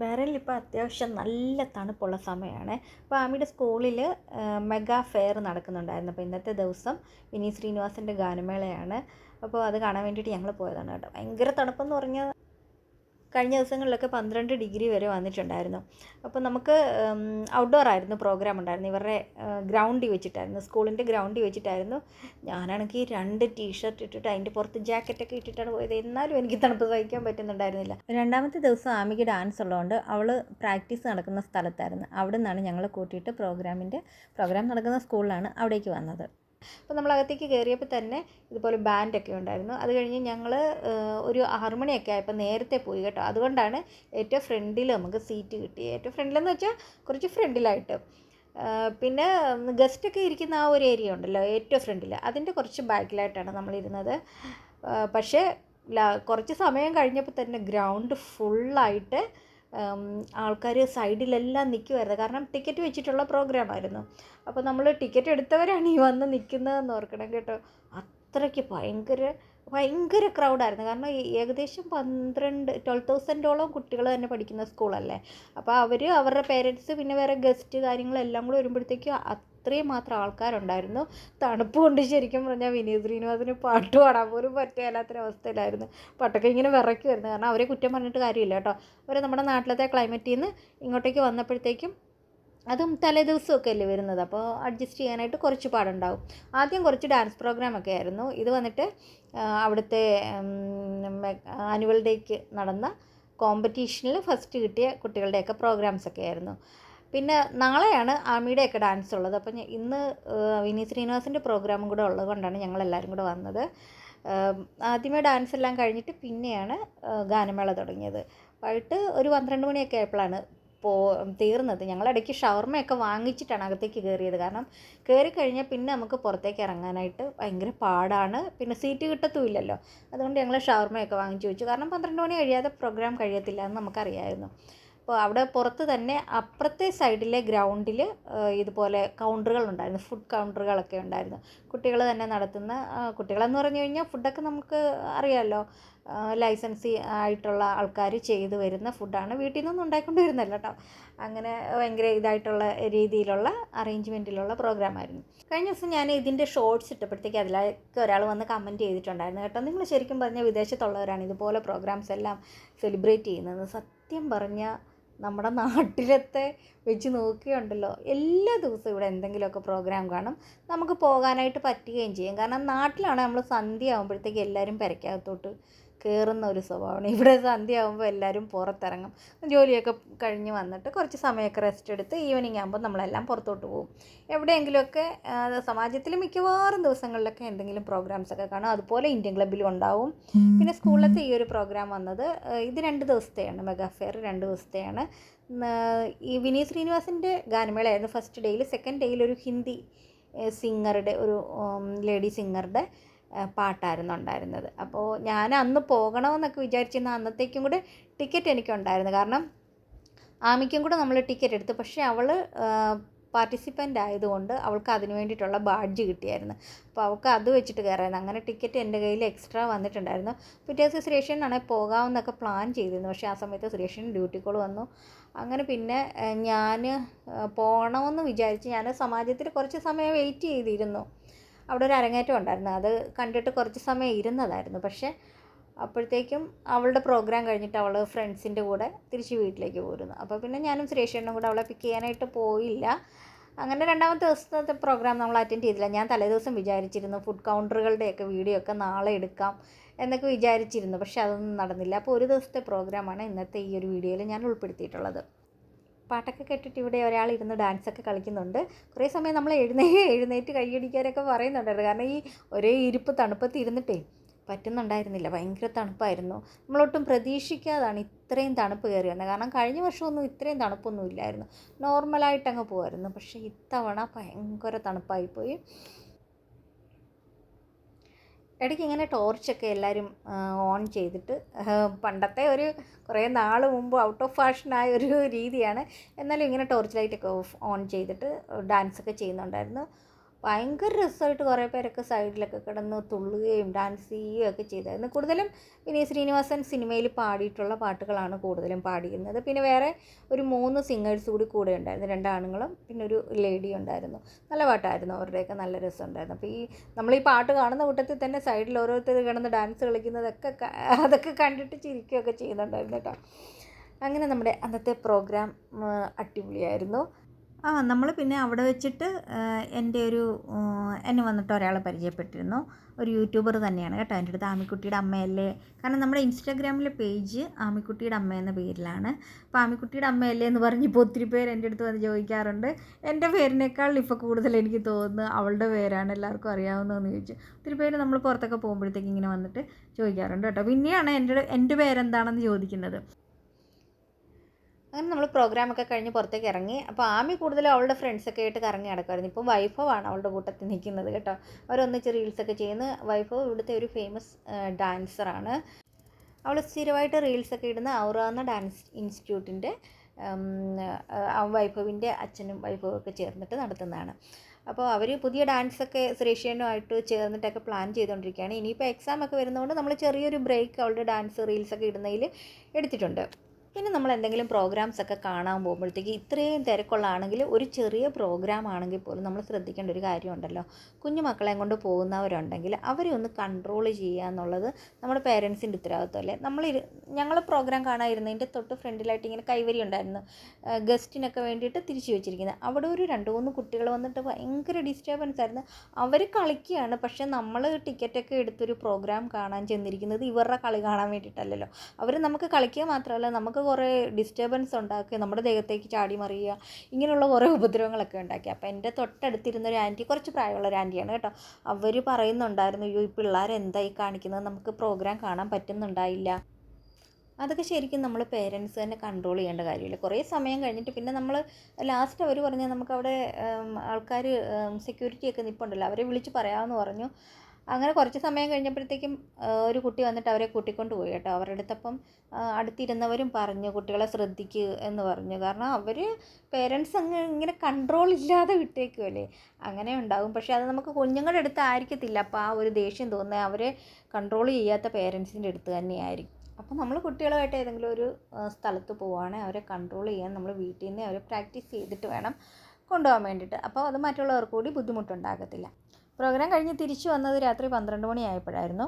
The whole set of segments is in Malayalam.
ബഹ്റൈനിൽ ഇപ്പോൾ അത്യാവശ്യം നല്ല തണുപ്പുള്ള സമയമാണ്. അപ്പോൾ ആമിയുടെ സ്കൂളിൽ മെഗാ ഫെയർ നടക്കുന്നുണ്ടായിരുന്നു. അപ്പോൾ ഇന്നത്തെ ദിവസം വിനീത് ശ്രീനിവാസന്റെ ഗാനമേളയാണ്. അപ്പോൾ അത് കാണാൻ വേണ്ടിയിട്ട് ഞങ്ങൾ പോയതാണ് കേട്ടോ. ഭയങ്കര തണുപ്പെന്ന് പറഞ്ഞാൽ കഴിഞ്ഞ ദിവസങ്ങളിലൊക്കെ പന്ത്രണ്ട് ഡിഗ്രി വരെ വന്നിട്ടുണ്ടായിരുന്നു. അപ്പോൾ നമുക്ക് ഔട്ട്ഡോർ ആയിരുന്നു പ്രോഗ്രാം ഉണ്ടായിരുന്നു ഇവരുടെ ഗ്രൗണ്ടിൽ വെച്ചിട്ടായിരുന്നു. സ്കൂളിന്റെ ഗ്രൗണ്ടിൽ വെച്ചിട്ടായിരുന്നു. ഞാനാണെങ്കിൽ രണ്ട് ടീഷർട്ട് ഇട്ടിട്ട് അതിന്റെ പുറത്ത് ജാക്കറ്റൊക്കെ ഇട്ടിട്ടാണ് പോയത്. എന്നാലും എനിക്ക് തണുപ്പ് സഹിക്കാൻ പറ്റുന്നുണ്ടായിരുന്നില്ല. രണ്ടാമത്തെ ദിവസം ആമിക്ക് ഡാൻസ് ഉള്ളതുകൊണ്ട് അവൾ പ്രാക്ടീസ് നടക്കുന്ന സ്ഥലത്തായിരുന്നു. അവിടെ നിന്നാണ് ഞങ്ങൾ കൂട്ടിയിട്ട് പ്രോഗ്രാമിന്റെ പ്രോഗ്രാം നടക്കുന്ന സ്കൂളിലാണ് അവിടേക്ക് വന്നത്. അപ്പോൾ നമ്മൾ അകത്തേക്ക് കയറിയപ്പോൾ തന്നെ ഇതുപോലെ ബാൻഡൊക്കെ ഉണ്ടായിരുന്നു. അത് കഴിഞ്ഞ് ഞങ്ങൾ ഒരു ആറുമണിയൊക്കെ ആയപ്പോൾ നേരത്തെ പോയി കേട്ടോ. അതുകൊണ്ടാണ് ഏറ്റവും ഫ്രണ്ടിൽ നമുക്ക് സീറ്റ് കിട്ടി ഏറ്റവും ഫ്രണ്ടിലെന്ന് വെച്ചാൽ കുറച്ച് ഫ്രണ്ടിലായിട്ട്. പിന്നെ ഗസ്റ്റൊക്കെ ഇരിക്കുന്ന ആ ഒരു ഏരിയ ഉണ്ടല്ലോ ഏറ്റവും ഫ്രണ്ടിൽ അതിന്റെ കുറച്ച് ബാക്കിലായിട്ടാണ് നമ്മളിരുന്നത്. പക്ഷേ കുറച്ച് സമയം കഴിഞ്ഞപ്പോൾ തന്നെ ഗ്രൗണ്ട് ഫുള്ളായിട്ട് ആൾക്കാർ സൈഡിലെല്ലാം നിൽക്കുമായിരുന്നു കാരണം ടിക്കറ്റ് വെച്ചിട്ടുള്ള പ്രോഗ്രാമായിരുന്നു. അപ്പോൾ നമ്മൾ ടിക്കറ്റ് എടുത്തവരാണ് ഈ വന്ന് നിൽക്കുന്നതെന്ന് ഓർക്കണം കേട്ടോ. അത്രയ്ക്ക് ഭയങ്കര ഭയങ്കര ക്രൗഡായിരുന്നു കാരണം ഏകദേശം പന്ത്രണ്ട് ട്വൽവ് തൗസൻഡോളം കുട്ടികൾ തന്നെ പഠിക്കുന്ന സ്കൂളല്ലേ അപ്പോൾ അവർ അവരുടെ പേരൻസ് പിന്നെ വേറെ ഗസ്റ്റ് കാര്യങ്ങളെല്ലാം കൂടി വരുമ്പോഴത്തേക്കും അത്രയും മാത്രം ആൾക്കാരുണ്ടായിരുന്നു. തണുപ്പ് കൊണ്ട് ശരിക്കും പറഞ്ഞാൽ വിനീത് ശ്രീനിവാസിന് പാട്ട് പാടാൻ പോലും പറ്റുകയില്ലാത്തൊരവസ്ഥയിലായിരുന്നു പാട്ടൊക്കെ ഇങ്ങനെ വിറയ്ക്കുമായിരുന്നു കാരണം അവരെ കുറ്റം പറഞ്ഞിട്ട് കാര്യമില്ല കേട്ടോ. അവർ നമ്മുടെ നാട്ടിലത്തെ ക്ലൈമറ്റിൽ നിന്ന് ഇങ്ങോട്ടേക്ക് വന്നപ്പോഴത്തേക്കും അതും തലേ ദിവസമൊക്കെ അല്ലേ വരുന്നത്. അപ്പോൾ അഡ്ജസ്റ്റ് ചെയ്യാനായിട്ട് കുറച്ച് പാടുണ്ടാവും. ആദ്യം കുറച്ച് ഡാൻസ് പ്രോഗ്രാമൊക്കെ ആയിരുന്നു. ഇത് വന്നിട്ട് അവിടുത്തെ ആനുവൽ ഡേക്ക് നടന്ന കോമ്പറ്റീഷനിൽ ഫസ്റ്റ് കിട്ടിയ കുട്ടികളുടെയൊക്കെ പ്രോഗ്രാംസൊക്കെ ആയിരുന്നു. പിന്നെ നാളെയാണ് ആമിയുടെയൊക്കെ ഡാൻസ് ഉള്ളത്. അപ്പം ഇന്ന് വിനീത് ശ്രീനിവാസിന്റെ പ്രോഗ്രാമും കൂടെ ഉള്ളത് കൊണ്ടാണ് ഞങ്ങൾ എല്ലാവരും കൂടെ വന്നത്. ആദ്യമേ ഡാൻസ് എല്ലാം കഴിഞ്ഞിട്ട് പിന്നെയാണ് ഗാനമേള തുടങ്ങിയത്. വൈകിട്ട് ഒരു പന്ത്രണ്ട് മണിയൊക്കെ ആയപ്പോഴാണ് പോ തീർന്നത്. ഞങ്ങളിടയ്ക്ക് ഷവർമയൊക്കെ വാങ്ങിച്ചിട്ടാണ് അകത്തേക്ക് കയറിയത് കാരണം കയറി കഴിഞ്ഞാൽ പിന്നെ നമുക്ക് പുറത്തേക്ക് ഇറങ്ങാനായിട്ട് ഭയങ്കര പാടാണ്. പിന്നെ സീറ്റ് കിട്ടത്തുമില്ലല്ലോ. അതുകൊണ്ട് ഞങ്ങൾ ഷവർമയൊക്കെ വാങ്ങിച്ചു വെച്ചു. കാരണം പന്ത്രണ്ട് മണി കഴിയാതെ പ്രോഗ്രാം കഴിയത്തില്ല എന്ന് നമുക്കറിയാമായിരുന്നു അവിടെ പുറത്ത് തന്നെ അപ്പുറത്തെ സൈഡിലെ ഗ്രൗണ്ടിൽ ഇതുപോലെ കൗണ്ടറുകൾ ഉണ്ടായിരുന്നു ഫുഡ് കൗണ്ടറുകളൊക്കെ ഉണ്ടായിരുന്നു. കുട്ടികൾ തന്നെ നടത്തുന്ന കുട്ടികളെന്ന് പറഞ്ഞു കഴിഞ്ഞാൽ ഫുഡൊക്കെ നമുക്ക് അറിയാമല്ലോ ലൈസൻസി ആയിട്ടുള്ള ആൾക്കാർ ചെയ്തു വരുന്ന ഫുഡാണ് വീട്ടിൽ നിന്നൊന്നും ഉണ്ടായിക്കൊണ്ട് കേട്ടോ അങ്ങനെ ഭയങ്കര ഇതായിട്ടുള്ള രീതിയിലുള്ള അറേഞ്ച്മെന്റിലുള്ള പ്രോഗ്രാമായിരുന്നു കഴിഞ്ഞ ദിവസം ഞാൻ ഇതിന്റെ ഷോർട്സ് ഇട്ടപ്പോഴത്തേക്ക് അതിലേക്ക് ഒരാൾ വന്ന് കമന്റ് ചെയ്തിട്ടുണ്ടായിരുന്നു. കേട്ടോ നിങ്ങൾ ശരിക്കും പറഞ്ഞാൽ വിദേശത്തുള്ളവരാണ്. ഇതുപോലെ പ്രോഗ്രാംസ് എല്ലാം സെലിബ്രേറ്റ് ചെയ്യുന്നത്. സത്യം പറഞ്ഞാൽ നമ്മുടെ നാട്ടിലത്തെ വെച്ച് നോക്കിയുണ്ടല്ലോ എല്ലാ ദിവസവും ഇവിടെ എന്തെങ്കിലുമൊക്കെ പ്രോഗ്രാം കാണും. നമുക്ക് പോകാനായിട്ട് പറ്റുകയും ചെയ്യും. കാരണം നാട്ടിലാണ് നമ്മൾ സന്ധ്യ ആകുമ്പോഴത്തേക്ക് എല്ലാവരും പെരയ്ക്കകത്തോട്ട് കയറുന്ന ഒരു സ്വഭാവമാണ്. ഇവിടെ സന്ധ്യ ആകുമ്പോൾ എല്ലാവരും പുറത്തിറങ്ങും. ജോലിയൊക്കെ കഴിഞ്ഞ് വന്നിട്ട് കുറച്ച് സമയമൊക്കെ റെസ്റ്റ് എടുത്ത് ഈവനിങ് ആകുമ്പോൾ നമ്മളെല്ലാം പുറത്തോട്ട് പോകും. എവിടെയെങ്കിലുമൊക്കെ സമാജത്തിൽ മിക്കവാറും ദിവസങ്ങളിലൊക്കെ എന്തെങ്കിലും പ്രോഗ്രാംസ് ഒക്കെ കാണും. അതുപോലെ ഇന്ത്യൻ ക്ലബ്ബിലും ഉണ്ടാവും. പിന്നെ സ്കൂളിലത്തെ ഈ ഒരു പ്രോഗ്രാം വന്നത് ഇത് രണ്ട് ദിവസത്തെയാണ്. മെഗാ ഫെയർ രണ്ട് ദിവസത്തെയാണ്. ഈ വിനീത് ശ്രീനിവാസിന്റെ ഗാനമേളയായിരുന്നു ഫസ്റ്റ് ഡേയിൽ സെക്കൻഡ് ഡേയിൽ ഒരു ഹിന്ദി സിംഗറുടെ ഒരു ലേഡി സിംഗറുടെ പാട്ടായിരുന്നു ഉണ്ടായിരുന്നത്. അപ്പോൾ ഞാൻ അന്ന് പോകണമെന്നൊക്കെ വിചാരിച്ചിരുന്ന അന്നത്തേക്കും കൂടെ ടിക്കറ്റ് എനിക്കുണ്ടായിരുന്നു. കാരണം ആമിക്കും കൂടെ നമ്മൾ ടിക്കറ്റ് എടുത്തു. പക്ഷേ അവൾ പാർട്ടിസിപ്പന്റ് ആയതുകൊണ്ട് അവൾക്ക് അതിന് വേണ്ടിയിട്ടുള്ള ബാഡ്ജ് കിട്ടിയായിരുന്നു. അപ്പോൾ അവൾക്ക് അത് വെച്ചിട്ട് കയറായിരുന്നു. അങ്ങനെ ടിക്കറ്റ് എന്റെ കയ്യിൽ എക്സ്ട്രാ വന്നിട്ടുണ്ടായിരുന്നു. പിറ്റേ ദിവസം സുരേഷനാണെങ്കിൽ പോകാമെന്നൊക്കെ പ്ലാൻ ചെയ്തിരുന്നു. പക്ഷേ ആ സമയത്ത് സുരേഷൻ ഡ്യൂട്ടി കോൾ വന്നു. അങ്ങനെ പിന്നെ ഞാൻ പോകണമെന്ന് വിചാരിച്ച് ഞാൻ സമാജത്തിൽ കുറച്ച് സമയം വെയിറ്റ് ചെയ്തിരുന്നു. അവിടെ ഒരു അരങ്ങേറ്റം ഉണ്ടായിരുന്നു. അത് കണ്ടിട്ട് കുറച്ച് സമയം ഇരുന്നതായിരുന്നു. പക്ഷേ അപ്പോഴത്തേക്കും അവളുടെ പ്രോഗ്രാം കഴിഞ്ഞിട്ട് അവൾ ഫ്രണ്ട്സിന്റെ കൂടെ തിരിച്ച് വീട്ടിലേക്ക് പോരുന്നു. അപ്പോൾ പിന്നെ ഞാനും സുരേഷേട്ടനും കൂടെ അവളെ പിക്ക് ചെയ്യാനായിട്ട് പോയില്ല. അങ്ങനെ രണ്ടാമത്തെ ദിവസത്തെ പ്രോഗ്രാം നമ്മൾ അറ്റൻഡ് ചെയ്തില്ല. ഞാൻ തലേദിവസം വിചാരിച്ചിരുന്നു ഫുഡ് കൗണ്ടറുകളുടെയൊക്കെ വീഡിയോ ഒക്കെ നാളെ എടുക്കാം എന്നൊക്കെ വിചാരിച്ചിരുന്നു. പക്ഷേ അതൊന്നും നടന്നില്ല. അപ്പോൾ ഒരു ദിവസത്തെ പ്രോഗ്രാമാണ് ഇന്നത്തെ ഈ ഒരു വീഡിയോയിൽ ഞാൻ ഉൾപ്പെടുത്തിയിട്ടുള്ളത്. പാട്ടൊക്കെ കേട്ടിട്ട് ഇവിടെ ഒരാൾ ഇരുന്ന് ഡാൻസൊക്കെ കളിക്കുന്നുണ്ട്. കുറേ സമയം നമ്മൾ എഴുന്നേ എഴുന്നേറ്റ് കൈയടിക്കാനൊക്കെ പറയുന്നുണ്ടായിരുന്നു കാരണം ഈ ഒരേ ഇരുപ്പ് തണുപ്പത്ത് ഇരുന്നിട്ടേ പറ്റുന്നുണ്ടായിരുന്നില്ല. ഭയങ്കര തണുപ്പായിരുന്നു. നമ്മളൊട്ടും പ്രതീക്ഷിക്കാതാണ് ഇത്രയും തണുപ്പ് കയറി വന്നത്. കാരണം കഴിഞ്ഞ വർഷമൊന്നും ഇത്രയും തണുപ്പൊന്നും ഇല്ലായിരുന്നു. നോർമലായിട്ട് അങ്ങ് പോകുമായിരുന്നു പക്ഷേ ഇത്തവണ ഭയങ്കര തണുപ്പായിപ്പോയി. ഇടയ്ക്ക് ഇങ്ങനെ ടോർച്ചൊക്കെ എല്ലാവരും ഓൺ ചെയ്തിട്ട് പണ്ടത്തെ ഒരു കുറേ നാൾ മുമ്പ് ഔട്ട് ഓഫ് ഫാഷനായ ഒരു രീതിയാണ്. എന്നാലും ഇങ്ങനെ ടോർച്ച് ലൈറ്റൊക്കെ ഓഫ് ഓൺ ചെയ്തിട്ട് ഡാൻസൊക്കെ ചെയ്യുന്നുണ്ടായിരുന്നു. ഭയങ്കര രസമായിട്ട് കുറേ പേരൊക്കെ സൈഡിലൊക്കെ കിടന്ന് തുള്ളുകയും ഡാൻസ് ചെയ്യുകയും ഒക്കെ ചെയ്തായിരുന്നു. കൂടുതലും വിനീത് ശ്രീനിവാസൻ സിനിമയിൽ പാടിയിട്ടുള്ള പാട്ടുകളാണ് കൂടുതലും പാടിയിരുന്നത്. പിന്നെ വേറെ ഒരു മൂന്ന് സിംഗേഴ്സ് കൂടി കൂടെ ഉണ്ടായിരുന്നു. രണ്ടാണുങ്ങളും പിന്നെ ഒരു ലേഡി ഉണ്ടായിരുന്നു. നല്ല പാട്ടായിരുന്നു. അവരുടെയൊക്കെ നല്ല രസമുണ്ടായിരുന്നു. അപ്പോൾ ഈ നമ്മൾ ഈ പാട്ട് കാണുന്ന കൂട്ടത്തിൽ തന്നെ സൈഡിൽ ഓരോരുത്തർ കിടന്ന് ഡാൻസ് കളിക്കുന്നതൊക്കെ അതൊക്കെ കണ്ടിട്ട് ചിരിക്കുകയൊക്കെ ചെയ്യുന്നുണ്ടായിരുന്നു കേട്ടോ. അങ്ങനെ നമ്മുടെ അന്നത്തെ പ്രോഗ്രാം അടിപൊളിയായിരുന്നു. ആ നമ്മൾ പിന്നെ അവിടെ വെച്ചിട്ട് എന്റെ ഒരു എന്നെ വന്നിട്ട് ഒരാൾ പരിചയപ്പെട്ടിരുന്നു. ഒരു യൂട്യൂബർ തന്നെയാണ് കേട്ടോ. എന്റെ അടുത്ത് ആമിക്കുട്ടിയുടെ അമ്മയല്ലേ. കാരണം നമ്മുടെ ഇൻസ്റ്റാഗ്രാമിലെ പേജ് ആമിക്കുട്ടിയുടെ അമ്മ എന്ന പേരിലാണ്. അപ്പോൾ ആമിക്കുട്ടിയുടെ അമ്മയല്ലേ എന്ന് പറഞ്ഞപ്പോൾ ഒത്തിരി പേര് എന്റെ അടുത്ത് വന്ന് ചോദിക്കാറുണ്ട്. എന്റെ പേരിനേക്കാൾ ഇപ്പോൾ കൂടുതൽ എനിക്ക് തോന്നുന്നു അവളുടെ പേരാണ് എല്ലാവർക്കും അറിയാവുന്നതെന്ന് ചോദിച്ചു ഒത്തിരി പേര് നമ്മൾ പുറത്തൊക്കെ പോകുമ്പോഴത്തേക്ക് ഇങ്ങനെ വന്നിട്ട് ചോദിക്കാറുണ്ട് കേട്ടോ. പിന്നെയാണ് എന്റെ എന്റെ പേരെന്താണെന്ന് ചോദിക്കുന്നത്. അങ്ങനെ നമ്മൾ പ്രോഗ്രാമൊക്കെ കഴിഞ്ഞ് പുറത്തേക്ക് ഇറങ്ങി. അപ്പോൾ ആമി കൂടുതലും അവളുടെ ഫ്രണ്ട്സൊക്കെ ആയിട്ട് കറങ്ങി നടക്കുമായിരുന്നു ഇപ്പോൾ വൈഫവാണ് അവളുടെ കൂട്ടത്തിൽ നിൽക്കുന്നത് കേട്ടോ. അവരൊന്നിച്ച് റീൽസൊക്കെ ചെയ്യുന്ന. വൈഫവ് ഇവിടുത്തെ ഒരു ഫേമസ് ഡാൻസറാണ് അവൾ സ്ഥിരമായിട്ട് റീൽസൊക്കെ ഇടുന്ന ഔറ എന്ന ഡാൻസ് ഇൻസ്റ്റിറ്റ്യൂട്ടിന്റെ വൈഭവിന്റെ അച്ഛനും വൈഭവും ഒക്കെ ചേർന്നിട്ട് നടത്തുന്നതാണ്. അപ്പോൾ അവർ പുതിയ ഡാൻസൊക്കെ സുരേഷനുമായിട്ട് ചേർന്നിട്ടൊക്കെ പ്ലാൻ ചെയ്തുകൊണ്ടിരിക്കുകയാണ് ഇനിയിപ്പോൾ എക്സാം ഒക്കെ വരുന്നതുകൊണ്ട് നമ്മൾ ചെറിയൊരു ബ്രേക്ക് അവളുടെ ഡാൻസ് റീൽസൊക്കെ ഇടുന്നതിൽ എടുത്തിട്ടുണ്ട്. പിന്നെ നമ്മൾ എന്തെങ്കിലും പ്രോഗ്രാംസ് ഒക്കെ കാണാൻ പോകുമ്പോഴത്തേക്ക് ഇത്രയും തിരക്കുള്ളതാണെങ്കിൽ ഒരു ചെറിയ പ്രോഗ്രാം ആണെങ്കിൽ പോലും നമ്മൾ ശ്രദ്ധിക്കേണ്ട ഒരു കാര്യമുണ്ടല്ലോ. കുഞ്ഞു മക്കളെ കൊണ്ട് പോകുന്നവരുണ്ടെങ്കിൽ അവരെ ഒന്ന് കൺട്രോൾ ചെയ്യുക എന്നുള്ളത് നമ്മുടെ പേരൻസിന്റെ ഉത്തരവാദിത്വമല്ലേ? നമ്മൾ ഞങ്ങൾ പ്രോഗ്രാം കാണാതിരുന്നതിന്റെ തൊട്ട് ഫ്രണ്ടിലായിട്ട് ഇങ്ങനെ കൈവരി ഉണ്ടായിരുന്നു. ഗസ്റ്റിനൊക്കെ വേണ്ടിയിട്ട് തിരിച്ചു വെച്ചിരിക്കുന്നത്. അവിടെ ഒരു രണ്ട് മൂന്ന് കുട്ടികൾ വന്നിട്ട് ഭയങ്കര ഡിസ്റ്റർബൻസ് ആയിരുന്നു. അവർ കളിക്കുകയാണ്. പക്ഷേ നമ്മൾ ടിക്കറ്റൊക്കെ എടുത്തൊരു പ്രോഗ്രാം കാണാൻ ചെന്നിരിക്കുന്നത് ഇവരുടെ കളി കാണാൻ വേണ്ടിയിട്ടല്ലല്ലോ. അവർ നമുക്ക് കളിക്കുക മാത്രമല്ല നമുക്ക് കുറേ ഡിസ്റ്റർബൻസ് ഉണ്ടാക്കി നമ്മുടെ ദേഹത്തേക്ക് ചാടി മറിയുക ഇങ്ങനെയുള്ള കുറേ ഉപദ്രവങ്ങളൊക്കെ ഉണ്ടാക്കി. അപ്പോൾ എന്റെ തൊട്ടടുത്തിരുന്ന ഒരു ആന്റി കുറച്ച് പ്രായമുള്ള ഒരു ആന്റിയാണ് കേട്ടോ. അവർ പറയുന്നുണ്ടായിരുന്നു അയ്യോ ഈ പിള്ളേർ എന്തായി കാണിക്കുന്നത്? നമുക്ക് പ്രോഗ്രാം കാണാൻ പറ്റുന്നുണ്ടായില്ല. അതൊക്കെ ശരിക്കും നമ്മൾ പേരൻസ് തന്നെ കൺട്രോൾ ചെയ്യേണ്ട കാര്യമില്ല. കുറേ സമയം കഴിഞ്ഞിട്ട് പിന്നെ നമ്മൾ ലാസ്റ്റ് അവർ പറഞ്ഞാൽ നമുക്കവിടെ ആൾക്കാർ സെക്യൂരിറ്റിയൊക്കെ നിൽപ്പുണ്ടല്ലോ അവരെ വിളിച്ച് പറയാമെന്ന് പറഞ്ഞു. അങ്ങനെ കുറച്ച് സമയം കഴിഞ്ഞപ്പോഴത്തേക്കും ഒരു കുട്ടി വന്നിട്ട് അവരെ കൂട്ടിക്കൊണ്ട് പോയി കേട്ടോ. അവരുടെ അടുത്തപ്പം അടുത്തിരുന്നവരും പറഞ്ഞു കുട്ടികളെ ശ്രദ്ധിക്കുക എന്ന് പറഞ്ഞു. കാരണം അവർ പേരൻസ് അങ്ങ് ഇങ്ങനെ കൺട്രോൾ ഇല്ലാതെ വിട്ടേക്കുമല്ലേ അങ്ങനെ ഉണ്ടാകും. പക്ഷേ അത് നമുക്ക് കുഞ്ഞുങ്ങളുടെ അടുത്ത് ആയിരിക്കത്തില്ല. അപ്പോൾ ആ ഒരു ദേഷ്യം തോന്നുന്നത് അവരെ കൺട്രോൾ ചെയ്യാത്ത പേരൻസിന്റെ അടുത്ത് തന്നെയായിരിക്കും. അപ്പോൾ നമ്മൾ കുട്ടികളുമായിട്ട് ഏതെങ്കിലും ഒരു സ്ഥലത്ത് പോവുകയാണെങ്കിൽ അവരെ കൺട്രോൾ ചെയ്യാൻ നമ്മൾ വീട്ടിൽ നിന്ന് അവരെ പ്രാക്ടീസ് ചെയ്തിട്ട് വേണം കൊണ്ടുപോകാൻ വേണ്ടിയിട്ട്. അപ്പോൾ അത് മറ്റുള്ളവർക്ക് കൂടി ബുദ്ധിമുട്ടുണ്ടാകത്തില്ല. പ്രോഗ്രാം കഴിഞ്ഞ് തിരിച്ചു വന്നത് രാത്രി പന്ത്രണ്ട് മണിയായപ്പോഴായിരുന്നു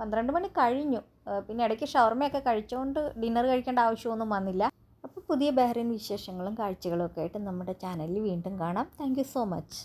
പന്ത്രണ്ട് മണി കഴിഞ്ഞു. പിന്നെ ഇടയ്ക്ക് ഷവർമയൊക്കെ കഴിച്ചുകൊണ്ട് ഡിന്നർ കഴിക്കേണ്ട ആവശ്യമൊന്നും വന്നില്ല. അപ്പോൾ പുതിയ ബഹ്റിൻ വിശേഷങ്ങളും കാഴ്ചകളും ഒക്കെ ആയിട്ട് നമ്മുടെ ചാനലിൽ വീണ്ടും കാണാം. Thank so much.